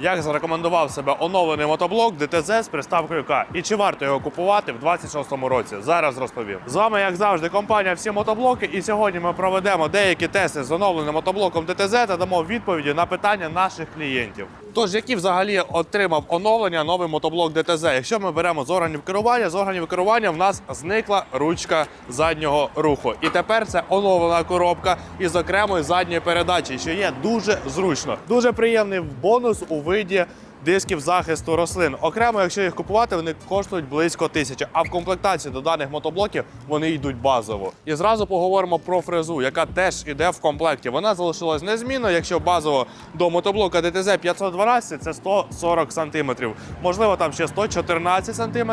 як зарекомендував себе оновлений мотоблок ДТЗ з приставкою К і чи варто його купувати в 26-му році. Зараз розповім. З вами, як завжди, компанія всі мотоблоки. І сьогодні ми проведемо деякі тести з оновленим мотоблоком ДТЗ та дамо відповіді на питання наших клієнтів. Тож, які взагалі отримав оновлення новий мотоблок ДТЗ? Якщо ми беремо з органів керування, з органів керування в нас зникла ручка заднього руху. І тепер це оновлена коробка із окремої задньої передачі, що є дуже зручно. Дуже приємний бонус у виді. Дисків захисту рослин. Окремо, якщо їх купувати, вони коштують близько тисячі. А в комплектації до даних мотоблоків вони йдуть базово. І зразу поговоримо про фрезу, яка теж іде в комплекті. Вона залишилась незмінно. Якщо базово до мотоблока ДТЗ 512, це 140 см. Можливо, там ще 114 см,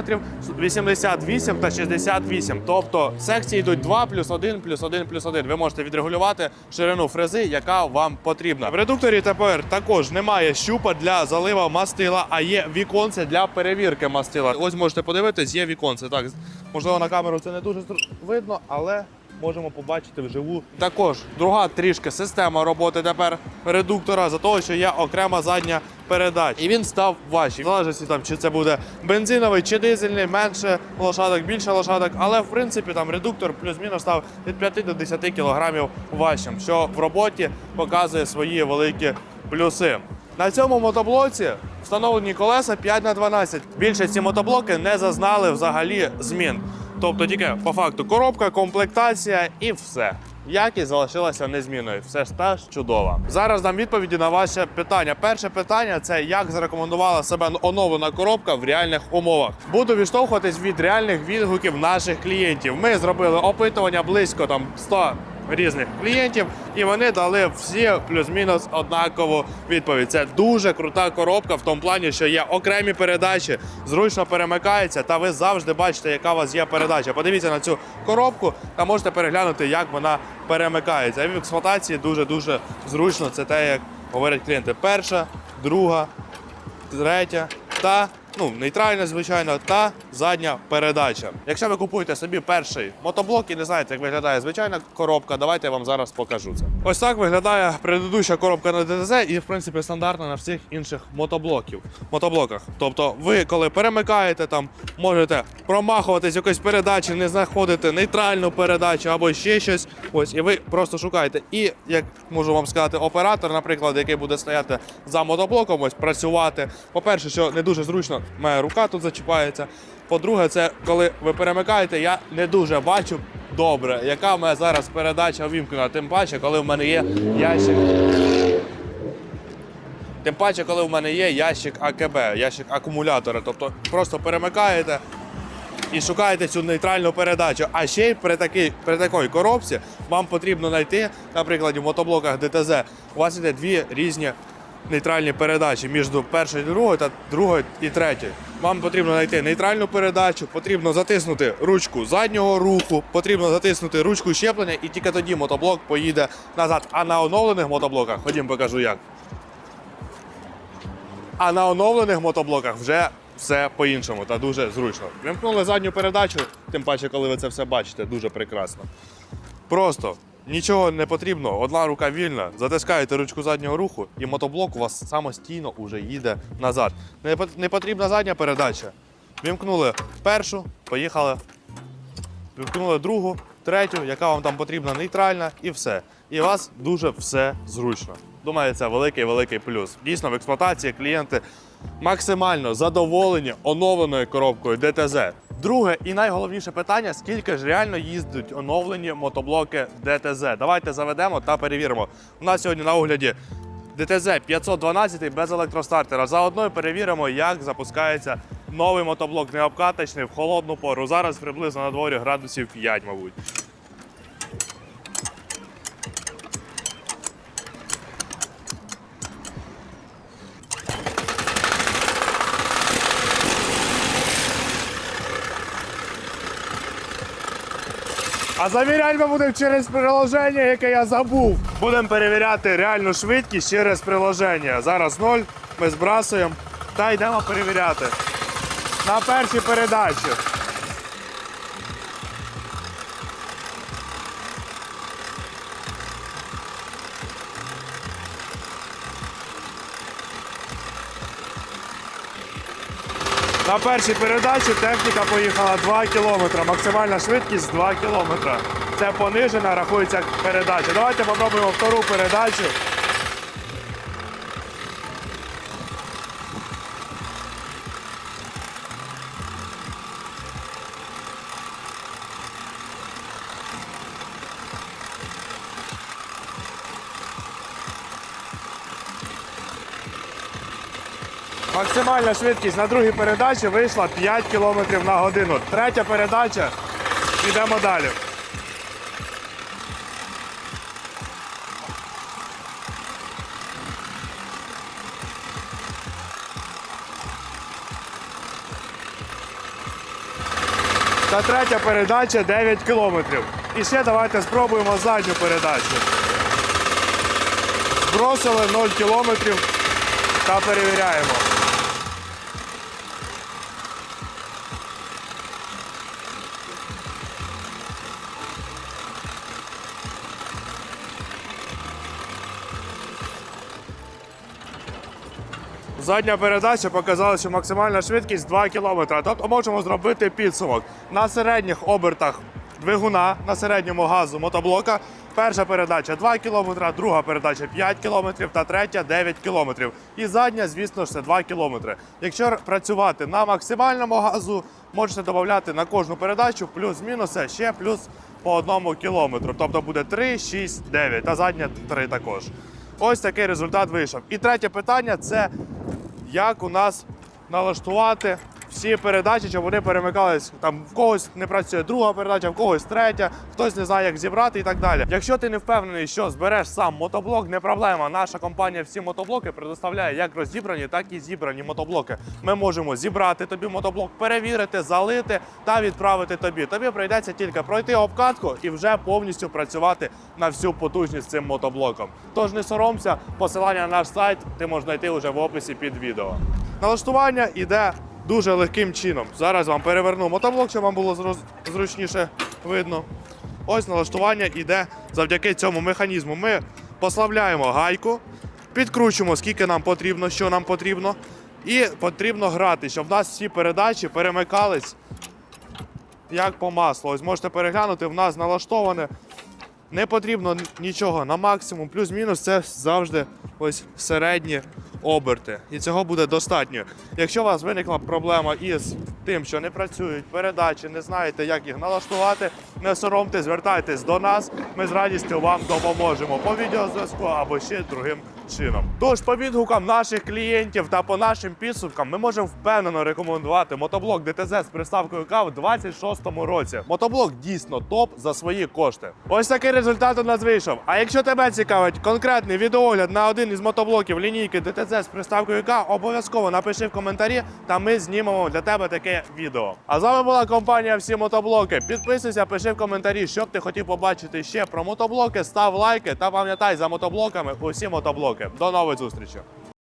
88 та 68. Тобто секції йдуть 2 плюс 1 плюс 1 плюс 1. Ви можете відрегулювати ширину фрези, яка вам потрібна. В редукторі тепер також немає щупа для залива мастила, а є віконце для перевірки мастила. Ось можете подивитись, є віконце. Так, можливо, на камеру це не дуже видно, але. Можемо побачити вживу. Також друга трішки система роботи тепер редуктора за того, що є окрема задня передача. І він став важчий. В залежності там, чи це буде бензиновий чи дизельний, менше лошадок, більше лошадок. Але в принципі там редуктор плюс-мінус став від 5 до 10 кілограмів важчим, що в роботі показує свої великі плюси. На цьому мотоблоці встановлені колеса 5 на 12. Більше ці мотоблоки не зазнали взагалі змін. Тобто тільки по факту коробка, комплектація і все. Якість залишилася незмінною. Все ж теж чудово. Зараз дам відповіді на ваше питання. Перше питання це як зарекомендувала себе оновлена коробка в реальних умовах. Буду відштовхуватись від реальних відгуків наших клієнтів. Ми зробили опитування близько там 100 різних клієнтів, і вони дали всі плюс-мінус однакову відповідь. Це дуже крута коробка в тому плані, що є окремі передачі, зручно перемикається, та ви завжди бачите, яка у вас є передача. Подивіться на цю коробку та можете переглянути, як вона перемикається. І в експлуатації дуже дуже зручно. Це те, як говорять клієнти: перша, друга, третя та ну нейтральна, звичайно, та задня передача. Якщо ви купуєте собі перший мотоблок і не знаєте, як виглядає звичайна коробка, давайте я вам зараз покажу це. Ось так виглядає предыдуща коробка на ДТЗ і в принципі стандартна на всіх інших мотоблоків. Мотоблоках. Тобто, ви коли перемикаєте, там можете промахуватись якоїсь передачі, не знаходити нейтральну передачу або ще щось. Ось, і ви просто шукаєте. І як можу вам сказати, оператор, наприклад, який буде стояти за мотоблоком, ось працювати. По-перше, що не дуже зручно, моя рука тут зачіпається. По-друге, це коли ви перемикаєте, я не дуже бачу добре, яка в мене зараз передача вімкнена. Тим паче, коли в мене є ящик. Тим паче, коли в мене є ящик АКБ, ящик акумулятора. Тобто просто перемикаєте і шукаєте цю нейтральну передачу. А ще й при такій, при такій коробці вам потрібно знайти, наприклад, в мотоблоках ДТЗ, у вас іде дві різні нейтральні передачі між першою і другою та другою і третьою. Вам потрібно знайти нейтральну передачу, потрібно затиснути ручку заднього руху, потрібно затиснути ручку щеплення, і тільки тоді мотоблок поїде назад. А на оновлених мотоблоках, ходім покажу як. А на оновлених мотоблоках вже все по-іншому та дуже зручно. Вимкнули задню передачу, тим паче, коли ви це все бачите, дуже прекрасно. Просто нічого не потрібно, одна рука вільна, затискаєте ручку заднього руху, і мотоблок у вас самостійно вже їде назад. Не, пот- не потрібна задня передача. Вімкнули першу, поїхали. Вімкнули другу, третю, яка вам там потрібна, нейтральна, і все. І у вас дуже все зручно. Думаю, це великий-великий плюс. Дійсно, в експлуатації клієнти максимально задоволені оновленою коробкою ДТЗ. Друге і найголовніше питання: скільки ж реально їздять оновлені мотоблоки ДТЗ? Давайте заведемо та перевіримо. У нас сьогодні на огляді ДТЗ 512 без електростартера. Заодно перевіримо, як запускається новий мотоблок необкаточний в холодну пору. Зараз приблизно на дворі градусів 5, мабуть. А завіряти ми будемо через приложення, яке я забув. Будемо перевіряти реальну швидкість через приложення. Зараз ноль, ми збрасуємо та йдемо перевіряти. На першій передачі. На першій передачі техніка поїхала 2 кілометри. Максимальна швидкість 2 кілометри. Це понижена, рахується передача. Давайте попробуємо втору передачу. Максимальна швидкість на другій передачі вийшла 5 км на годину. Третя передача. Йдемо далі. Та третя передача 9 кілометрів. І ще давайте спробуємо задню передачу. Збросили 0 кілометрів та перевіряємо. Задня передача показала, що максимальна швидкість 2 км. Тобто можемо зробити підсумок. На середніх обертах двигуна, на середньому газу мотоблока. Перша передача 2 км, друга передача 5 км та третя 9 км. І задня, звісно ж, це 2 км. Якщо працювати на максимальному газу, можете додати на кожну передачу плюс-мінус ще плюс по одному кілометру. Тобто буде 3, 6, 9, та задня 3 також. Ось такий результат вийшов. І третє питання це як у нас налаштувати всі передачі, щоб вони перемикались. Там в когось не працює друга передача, в когось третя, хтось не знає, як зібрати і так далі. Якщо ти не впевнений, що збереш сам мотоблок, не проблема. Наша компанія всі мотоблоки предоставляє як розібрані, так і зібрані мотоблоки. Ми можемо зібрати тобі мотоблок, перевірити, залити та відправити тобі. Тобі прийдеться тільки пройти обкатку і вже повністю працювати на всю потужність цим мотоблоком. Тож не соромся, посилання на наш сайт ти можеш знайти вже в описі під відео. Налаштування йде дуже легким чином. Зараз вам переверну мотоблок, щоб вам було зручніше видно. Ось налаштування йде завдяки цьому механізму. Ми послабляємо гайку, підкручуємо, скільки нам потрібно, що нам потрібно. І потрібно грати, щоб в нас всі передачі перемикались як по маслу. Ось можете переглянути, в нас налаштоване. Не потрібно нічого на максимум, плюс-мінус це завжди ось середні оберти. І цього буде достатньо. Якщо у вас виникла проблема із тим, що не працюють передачі, не знаєте, як їх налаштувати, не соромте, звертайтесь до нас. Ми з радістю вам допоможемо по відеозв'язку або ще другим чином. Тож по відгукам наших клієнтів та по нашим підсумкам ми можемо впевнено рекомендувати мотоблок ДТЗ з приставкою К в 26-му році. Мотоблок дійсно топ за свої кошти. Ось такий результат у нас вийшов. А якщо тебе цікавить конкретний відеогляд на один із мотоблоків лінійки ДТЗ з приставкою К, обов'язково напиши в коментарі, та ми знімемо для тебе таке відео. А з вами була компанія Всі мотоблоки. Підписуйся, пиши в коментарі, що б ти хотів побачити ще про мотоблоки. Став лайки та пам'ятай за мотоблоками усі мотоблоки. До нових зустрічі!